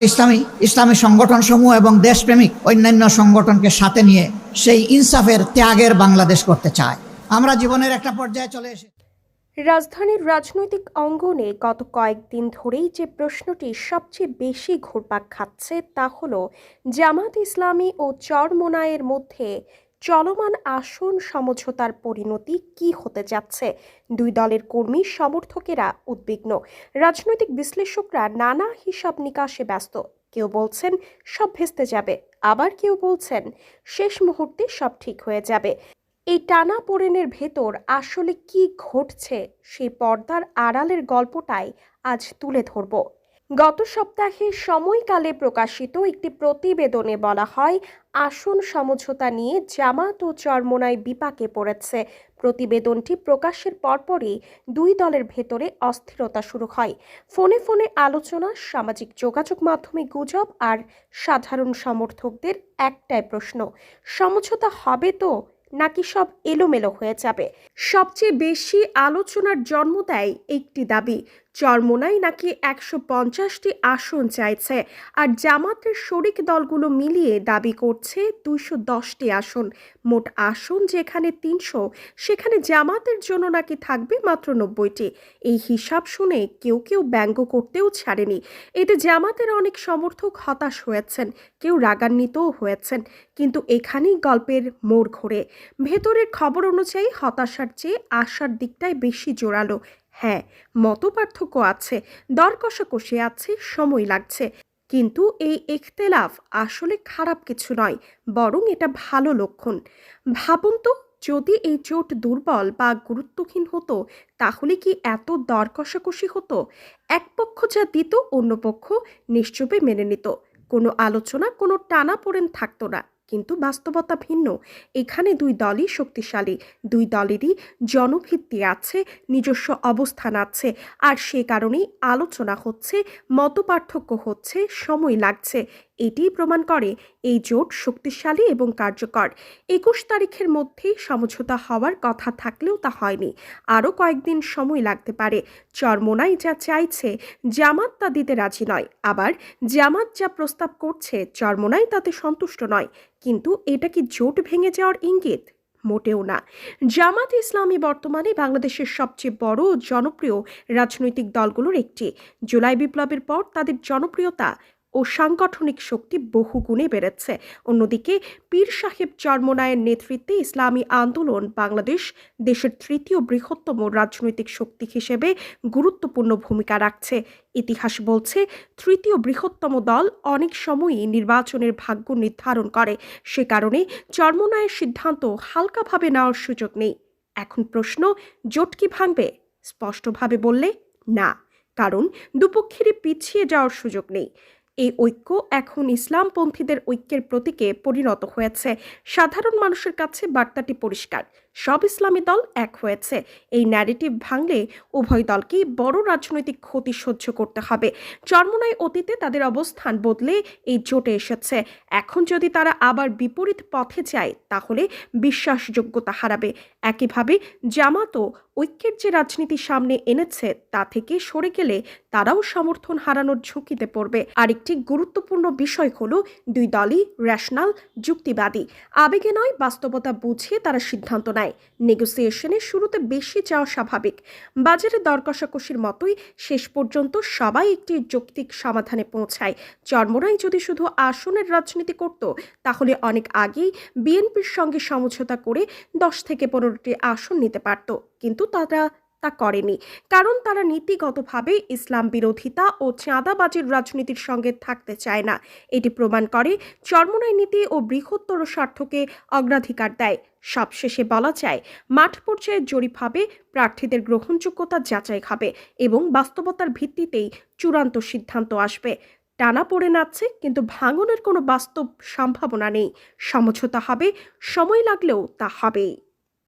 ইসলামী ইসলামী সংগঠন সমূহ এবং দেশপ্রেমিক অন্যান্য সংগঠনকে সাথে নিয়ে সেই ইনসাফের ত্যাগের বাংলাদেশ করতে চায়। আমরা জীবনের একটা পর্যায়ে চলে এসে রাজধানীর রাজনৈতিক অঙ্গনে গত কয়েকদিন ধরেই যে প্রশ্নটি সবচেয়ে বেশি ঘুরপাক খাচ্ছে তা হল, জামাত ইসলামী ও চরমোনায়ের মধ্যে চলমান আসন সমঝোতার পরিণতি কি হতে যাচ্ছে? দুই দলের কর্মী সমর্থকেরা উদ্বিগ্ন। রাজনৈতিক বিশ্লেষকরা নানা হিসাব নিকাশে ব্যস্ত। কেউ বলছেন, সব ভেস্তে যাবে। আবার কেউ বলছেন, শেষ মুহূর্তে সব ঠিক হয়ে যাবে। এই টানা পোড়েনের ভেতর আসলে কি ঘটছে, সেই পর্দার আড়ালের গল্পটাই আজ তুলে ধরব। গত সপ্তাহে সময়কালে প্রকাশিত একটি প্রতিবেদনে বলা হয়, আসন সমঝোতা নিয়ে জামাত ও চরমোনায় বিপাকে পড়েছে। প্রতিবেদনটি প্রকাশের পরপরই দুই দলের ভেতরে অস্থিরতা শুরু হয়। ফোনে ফোনে আলোচনা, সামাজিক যোগাযোগ মাধ্যমে গুজব আর সাধারণ সমর্থকদের একটাই প্রশ্ন, সমঝোতা হবে তো নাকি সব এলোমেলো হয়ে যাবে? সবচেয়ে বেশি আলোচনার জন্ম দেয় একটি দাবি চরমোনাই নাকি একশো পঞ্চাশটি আসন চাইছে আর জামাতের শরিক দলগুলো মিলিয়ে দাবি করছে দুইশো দশটি আসন। মোট আসন যেখানে তিনশো, সেখানে জামাতের জন্য নাকি থাকবে মাত্র নব্বইটি। এই হিসাব শুনে কেউ কেউ ব্যঙ্গ করতেও ছাড়েনি। এতে জামাতের অনেক সমর্থক হতাশ হয়েছেন, কেউ রাগান্বিতও হয়েছেন, কিন্তু এখানেই গল্পের মোড় ঘোরে। ভেতরের খবর অনুযায়ী হতাশার চেয়ে আশার দিকটাই বেশি জোরালো। হ্যাঁ মত পার্থক্য আছে দর কষাকষি আছে, সময় লাগছে। কিন্তু এই ইখতেলাফ আসলে খারাপ কিছু নয়, বরং এটা ভালো লক্ষণ। ভাবুন তো, যদি এই জোট দুর্বল বা গুরুত্বহীন হতো, তাহলে কি এত দর কষাকষি হতো? এক পক্ষ যা দিত, অন্য পক্ষ নিশ্চুপে মেনে নিত। কোনো আলোচনা, কোনো টানা পড়েন থাকতো না। কিন্তু বাস্তবতা ভিন্ন। এখানে দুই দলই শক্তিশালী, দুই দলেরই জনভিত্তি আছে, নিজস্ব অবস্থান আছে, আর সে কারণেই আলোচনা হচ্ছে, মতপার্থক্য হচ্ছে, সময় লাগছে। এটিই প্রমাণ করে এই জোট শক্তিশালী এবং কার্যকর। একুশ তারিখের মধ্যেই সমঝোতা হওয়ার কথা থাকলেও তা হয়নি। আরও কয়েকদিন সময় লাগতে পারে। চরমোনাই যা চাইছে, জামাত তা দিতে রাজি নয়। আবার জামাত যা প্রস্তাব করছে, চরমোনাই তাতে সন্তুষ্ট নয়। কিন্তু এটা কি জোট ভেঙে যাওয়ার ইঙ্গিত? মোটেও না। জামাত ইসলামী বর্তমানে বাংলাদেশের সবচেয়ে বড় জনপ্রিয় রাজনৈতিক দলগুলোর একটি। জুলাই বিপ্লবের পর তাদের জনপ্রিয়তা ও সাংগঠনিক শক্তি বহুগুণে বেড়েছে। অন্যদিকে, পীর সাহেব চরমোনায়ের নেতৃত্বে ইসলামী আন্দোলন বাংলাদেশ দেশের তৃতীয় বৃহত্তম রাজনৈতিক শক্তি হিসেবে গুরুত্বপূর্ণ ভূমিকা রাখছে। ইতিহাস বলছে, তৃতীয় বৃহত্তম দল অনেক সময়ই নির্বাচনের ভাগ্য নির্ধারণ করে। সে কারণে চরমোনায়ের সিদ্ধান্ত হালকাভাবে নেওয়ার সুযোগ নেই। এখন প্রশ্ন, জোট কি ভাঙবে? স্পষ্টভাবে বললে, না। কারণ দুপক্ষেরই পিছিয়ে যাওয়ার সুযোগ নেই। এই ঐক্য এখন ইসলামপন্থীদের ঐক্যের প্রতীকে পরিণত হয়েছে। সাধারণ মানুষের কাছে বার্তাটি পরিষ্কার। সব ইসলামী দল এক হয়েছে। এই ন্যারেটিভ ভাঙলে উভয় দলকেই বড় রাজনৈতিক ক্ষতি সহ্য করতে হবে। চরমনায় অতীতে তাদের অবস্থান বদলে এই জোটে এসেছে। এখন যদি তারা আবার বিপরীত পথে যায়, তাহলে বিশ্বাসযোগ্যতা হারাবে। একইভাবে জামাতও ঐক্যের যে রাজনীতি সামনে এনেছে, তা থেকে সরে গেলে তারাও সমর্থন হারানোর ঝুঁকিতে পড়বে। আরেকটি গুরুত্বপূর্ণ বিষয় হল দুই দলই রেশনাল যুক্তিবাদী। আবেগে নয়, বাস্তবতা বুঝে তারা সিদ্ধান্ত নেয়। নেগোসিয়েশনের শুরুতে বেশি যাওয়া স্বাভাবিক। বাজারে দর কষাকষির মতোই শেষ পর্যন্ত সবাই একটি যৌক্তিক সমাধানে পৌঁছায়। চর্মরাই যদি শুধু আসনের রাজনীতি করত, তাহলে অনেক আগেই বিএনপির সঙ্গে সমঝোতা করে দশ থেকে পনেরোটি আসন নিতে পারত। কিন্তু তারা তা করেনি। কারণ তারা নীতিগতভাবে ইসলাম বিরোধিতা ও চাঁদাবাজির রাজনীতির সঙ্গে থাকতে চায় না। এটি প্রমাণ করে চর্মনায় নীতি ও বৃহত্তর স্বার্থকে অগ্রাধিকার দেয়। সবশেষে বলা যায়, মাঠ পর্যায়ে জরিপ হবে, প্রার্থীদের গ্রহণযোগ্যতা যাচাই হবে এবং বাস্তবতার ভিত্তিতেই চূড়ান্ত সিদ্ধান্ত আসবে। টানা পড়ে নাচ্ছে, কিন্তু ভাঙনের কোনো বাস্তব সম্ভাবনা নেই। সমঝোতা হবে, সময় লাগলেও তা হবেই।